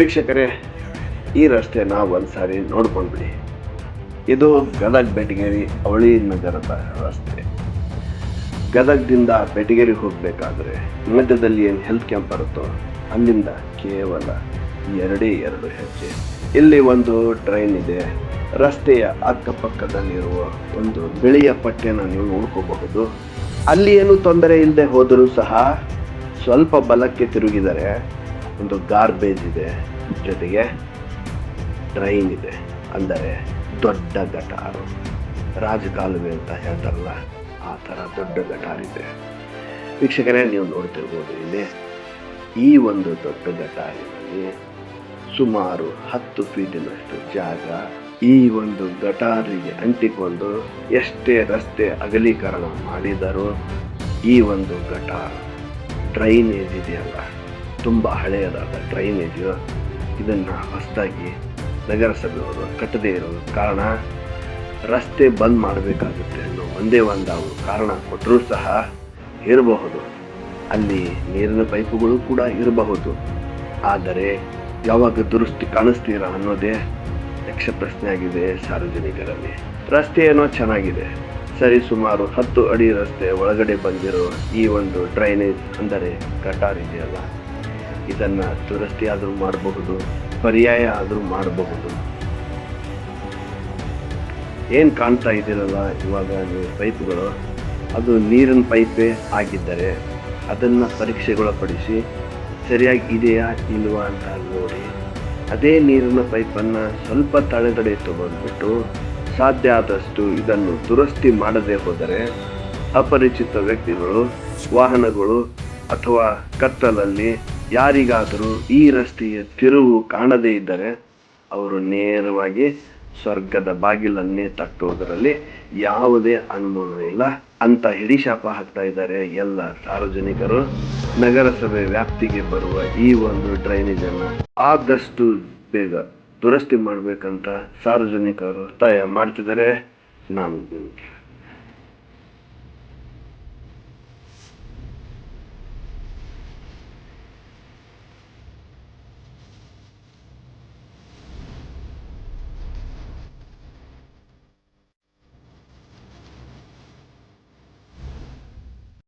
ವೀಕ್ಷಕರೇ, ಈ ರಸ್ತೆನ ಒಂದ್ಸಾರಿ ನೋಡ್ಕೊಂಡ್ಬಿಡಿ. ಇದು ಗದಗ ಬೆಟಗೇರಿ ಅವಳಿ ನಗರದ ರಸ್ತೆ. ಗದಗದಿಂದ ಬೆಟಗೇರಿ ಹೋಗಬೇಕಾದ್ರೆ ಮಧ್ಯದಲ್ಲಿ ಏನು ಹೆಲ್ತ್ ಕ್ಯಾಂಪ್ ಬರುತ್ತೋ ಅಲ್ಲಿಂದ ಕೇವಲ ಎರಡೇ ಎರಡು ಹೆಜ್ಜೆ. ಇಲ್ಲಿ ಒಂದು ಟ್ರೈನ್ ಇದೆ. ರಸ್ತೆಯ ಅಕ್ಕಪಕ್ಕದಲ್ಲಿರುವ ಒಂದು ಬಿಳಿಯ ಪಟ್ಟೆನ ನೀವು ನೋಡ್ಕೋಬಹುದು. ಅಲ್ಲಿ ಏನು ತೊಂದರೆ ಇಲ್ಲದೆ ಹೋದರೂ ಸಹ ಸ್ವಲ್ಪ ಬಲಕ್ಕೆ ತಿರುಗಿದರೆ ಒಂದು ಗಾರ್ಬೇಜ್ ಇದೆ ಜೊತೆಗೆ ಡ್ರೈನ್ ಇದೆ ಅಂದರೆ ದೊಡ್ಡ ಗಟಾರು. ರಾಜಕಾಲುವೆ ಅಂತ ಹೇಳ್ತಾರಲ್ಲ, ಆ ಥರ ದೊಡ್ಡ ಗಟಾರಿದೆ ವೀಕ್ಷಕರೇ, ನೀವು ನೋಡ್ತಿರ್ಬೋದು ಇಲ್ಲಿ ಈ ಒಂದು ದೊಡ್ಡ ಗಟಾರಿನಲ್ಲಿ ಸುಮಾರು ಹತ್ತು ಫೀಟಿನಷ್ಟು ಜಾಗ ಈ ಒಂದು ಗಟಾರಿಗೆ ಅಂಟಿಕೊಂಡು ಎಷ್ಟೇ ರಸ್ತೆ ಅಗಲೀಕರಣ ಮಾಡಿದರೂ ಈ ಒಂದು ಗಟಾರ ಡ್ರೈನೇಜ್ ಇದೆಯಲ್ಲ ತುಂಬ ಹಳೆಯದಾದ ಡ್ರೈನೇಜ್ ಇದನ್ನು ಹೊಸದಾಗಿ ನಗರಸಭೆಯವರು ಕಟ್ಟದೇ ಇರೋ ಕಾರಣ ರಸ್ತೆ ಬಂದ್ ಮಾಡಬೇಕಾಗುತ್ತೆ ಅನ್ನೋ ಒಂದೇ ಒಂದು ಅವರು ಕಾರಣ ಕೊಟ್ಟರೂ ಸಹ ಇರಬಹುದು. ಅಲ್ಲಿ ನೀರಿನ ಪೈಪುಗಳು ಕೂಡ ಇರಬಹುದು. ಆದರೆ ಯಾವಾಗ ದುರಸ್ತಿ ಕಾಣಿಸ್ತೀರಾ ಅನ್ನೋದೇ ಯಕ್ಷ ಪ್ರಶ್ನೆ ಆಗಿದೆ ಸಾರ್ವಜನಿಕರಲ್ಲಿ. ರಸ್ತೆ ಏನೋ ಚೆನ್ನಾಗಿದೆ. ಸರಿ, ಸುಮಾರು ಹತ್ತು ಅಡಿ ರಸ್ತೆ ಒಳಗಡೆ ಬಂದಿರೋ ಈ ಒಂದು ಡ್ರೈನೇಜ್ ಅಂದರೆ ಗಟಾರ್ ಇದೆಯಲ್ಲ ಇದನ್ನ ದುರಸ್ತಿ ಆದರೂ ಮಾಡಬಹುದು, ಪರ್ಯಾಯ ಆದರೂ ಮಾಡಬಹುದು. ಏನು ಕಾಣ್ತಾ ಇದ್ದೀರಲ್ಲ ಇವಾಗ ನೀವು ಪೈಪ್ಗಳು? ಅದು ನೀರಿನ ಪೈಪೇ ಆಗಿದ್ದರೆ ಅದನ್ನು ಪರೀಕ್ಷೆಗೊಳಪಡಿಸಿ ಸರಿಯಾಗಿ ಇದೆಯಾ ಇಲ್ವಾ ಅಂತ ನೋಡಿ. ಅದೇ ನೀರಿನ ಪೈಪನ್ನು ಸ್ವಲ್ಪ ತಡೆಗಡೆ ತೊಗೊಂಡ್ಬಿಟ್ಟು ಸಾಧ್ಯ ಆದಷ್ಟು ಇದನ್ನು ದುರಸ್ತಿ ಮಾಡದೆ ಹೋದರೆ ಅಪರಿಚಿತ ವ್ಯಕ್ತಿಗಳು, ವಾಹನಗಳು ಅಥವಾ ಕತ್ತಲಲ್ಲಿ ಯಾರಿಗಾದರೂ ಈ ರಸ್ತೆಯ ತಿರುವು ಕಾಣದೇ ಇದ್ದರೆ ಅವರು ನೇರವಾಗಿ ಸ್ವರ್ಗದ ಬಾಗಿಲನ್ನೇ ತಟ್ಟುವುದರಲ್ಲಿ ಯಾವುದೇ ಅನುಮಾನ ಇಲ್ಲ. ಅಂತ ಹಿಡಿಶಾಪ ಹಾಕ್ತಾ ಇದ್ದಾರೆ ಎಲ್ಲ ಸಾರ್ವಜನಿಕರು. ನಗರಸಭೆ ವ್ಯಾಪ್ತಿಗೆ ಬರುವ ಈ ಒಂದು ಡ್ರೈನೇಜ್ ಅನ್ನು ಆದಷ್ಟು ಬೇಗ ದುರಸ್ತಿ ಮಾಡಬೇಕಂತ ಸಾರ್ವಜನಿಕರು ಒತ್ತಾಯ ಮಾಡ್ತಿದ್ದಾರೆ. ನಾನು